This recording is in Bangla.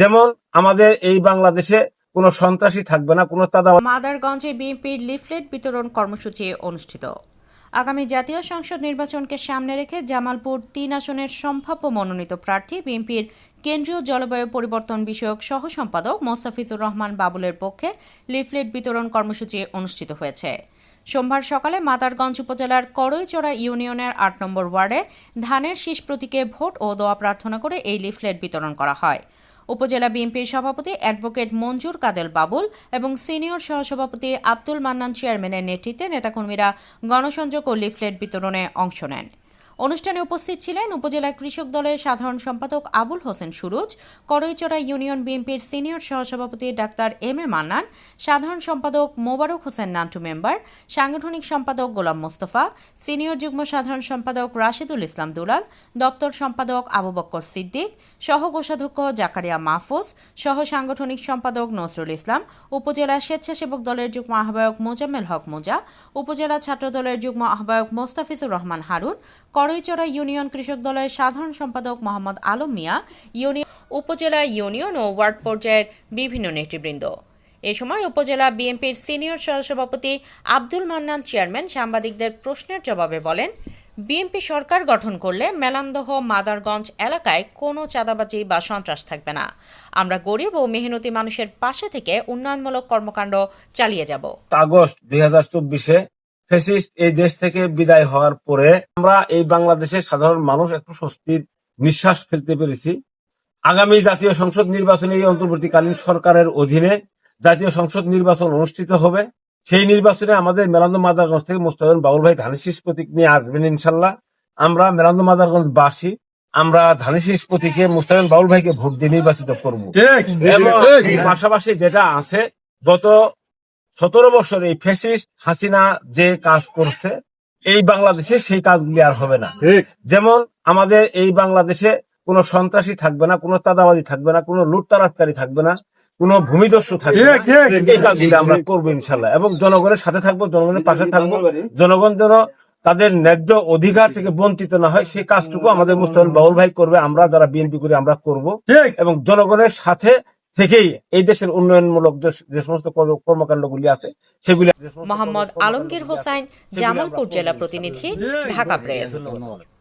যেমন আমাদের এই বাংলাদেশে কোনো সন্ত্রাসী থাকবে না কোনো মাদারগঞ্জে বিএনপির লিফলেট বিতরণ কর্মসূচি অনুষ্ঠিত। আগামী জাতীয় সংসদ নির্বাচনকে সামনে রেখে জামালপুর তিন আসনের সম্ভাব্য মনোনীত প্রার্থী বিএনপির কেন্দ্রীয় জলবায়ু পরিবর্তন বিষয়ক সহ সম্পাদক মোস্তাফিজুর রহমান বাবুলের পক্ষে লিফলেট বিতরণ কর্মসূচি অনুষ্ঠিত হয়েছে। সোমবার সকালে মাদারগঞ্জ উপজেলার করইচড়া ইউনিয়নের আট নম্বর ওয়ার্ডে ধানের শীষ প্রতীকে ভোট ও দোয়া প্রার্থনা করে এই লিফলেট বিতরণ করা হয়। উপজেলা বিএনপির সভাপতি অ্যাডভোকেট মঞ্জুর কাদেল বাবুল এবং সিনিয়র সহসভাপতি আব্দুল মান্নান চেয়ারম্যানের নেতৃত্বে নেতাকর্মীরা গণসংযোগ ও লিফলেট বিতরণে অংশ নেন। অনুষ্ঠানে উপস্থিত ছিলেন উপজেলা কৃষক দলের সাধারণ সম্পাদক আবুল হোসেন সুরুজ, করইচড়া ইউনিয়ন বিএনপির সিনিয়র সহসভাপতি ডাক্তার এম এ মান্নান, সাধারণ সম্পাদক মোবারক হোসেন নান্টু মেম্বার, সাংগঠনিক সম্পাদক গোলাম মোস্তফা, সিনিয়র যুগ্ম সাধারণ সম্পাদক রাশিদুল ইসলাম দুলাল, দপ্তর সম্পাদক আবু বক্কর সিদ্দিক, সহ কোষাধ্যক্ষ জাকারিয়া মাহফুজ, সহ সাংগঠনিক সম্পাদক নজরুল ইসলাম, উপজেলা স্বেচ্ছাসেবক দলের যুগ্ম আহ্বায়ক মোজাম্মেল হক মোজা, উপজেলা ছাত্র দলের যুগ্ম আহ্বায়ক মোস্তাফিজুর রহমান হারুন করইচড়া ইউনিয়ন কৃষক দলের সাধারণ সম্পাদক মোহাম্মদ আলম মিয়া ইউনিয়ন উপজেলা ইউনিয়ন ও ওয়ার্ড পর্যায়ের বিভিন্ন নেতৃবৃন্দ। এ সময় উপজেলা বিএনপির সিনিয়র সহসভাপতি আব্দুল মান্নান চেয়ারম্যান সাংবাদিকদের প্রশ্নের জবাবে বলেন, বিএনপি সরকার গঠন করলে মেলান্দহ, মাদারগঞ্জ এলাকায় কোনো চাঁদাবাজি বা সন্ত্রাস থাকবে না। আমরা গরিব ও মেহনতি মানুষের পাশে থেকে উন্নয়নমূলক কর্মকাণ্ড চালিয়ে যাব। আগস্ট দুই হাজার চব্বিশে ফেসিস্ট এই দেশ থেকে বিদায় হওয়ার পরে আমরা এই বাংলাদেশের সাধারণ মানুষ একটু স্বস্তির নিঃশ্বাস ফেলতে পেরেছি। আগামী জাতীয় সংসদ নির্বাচনে এই অন্তর্বর্তীকালীন সরকারের অধীনে জাতীয় সংসদ নির্বাচন অনুষ্ঠিত হবে। সেই নির্বাচনে আমাদের মেলান্দ মাদারগঞ্জ থেকে মোস্তাফিজ বাবুল ভাই ধানের প্রতীক নিয়ে আসবেন ইনশাল্লাহ। আমরা মেলান্দ মাদারগঞ্জ বাসী আমরা ধানের প্রতীকে মুস্তাফিজ বাবুল ভাইকে ভোট দিয়ে নির্বাচিত করব। এবং পাশাপাশি যেটা আছে গত সতেরো বছর এই ফেসিস্ট হাসিনা যে কাজ করছে এই বাংলাদেশে সেই কাজগুলি আর হবে না। যেমন আমাদের এই বাংলাদেশে কোনো সন্ত্রাসী থাকবে না কোনো চাঁদাবাজি থাকবে না কোনো লুটতারাটকারী থাকবে না কোনো ভূমিদস্যু থাকবে এই কাজগুলি আমরা করব ইনশাল্লাহ এবং জনগণের সাথে থাকব জনগণের পাশে থাকব। জনগণ যেন তাদের ন্যায্য অধিকার থেকে বঞ্চিত না হয় সেই কাজটুকু আমাদের মুস্তাফিজ বাউল ভাই করবে আমরা যারা বিএনপি করি আমরা করব। এবং জনগণের সাথে থেকেই এই দেশের উন্নয়নমূলক যে যে সমস্ত কর্মকাণ্ড কর্মকাণ্ডগুলি আছে সেগুলি মোহাম্মদ আলমগীর হোসাইন জামালপুর জেলা প্রতিনিধি ঢাকা প্রেস।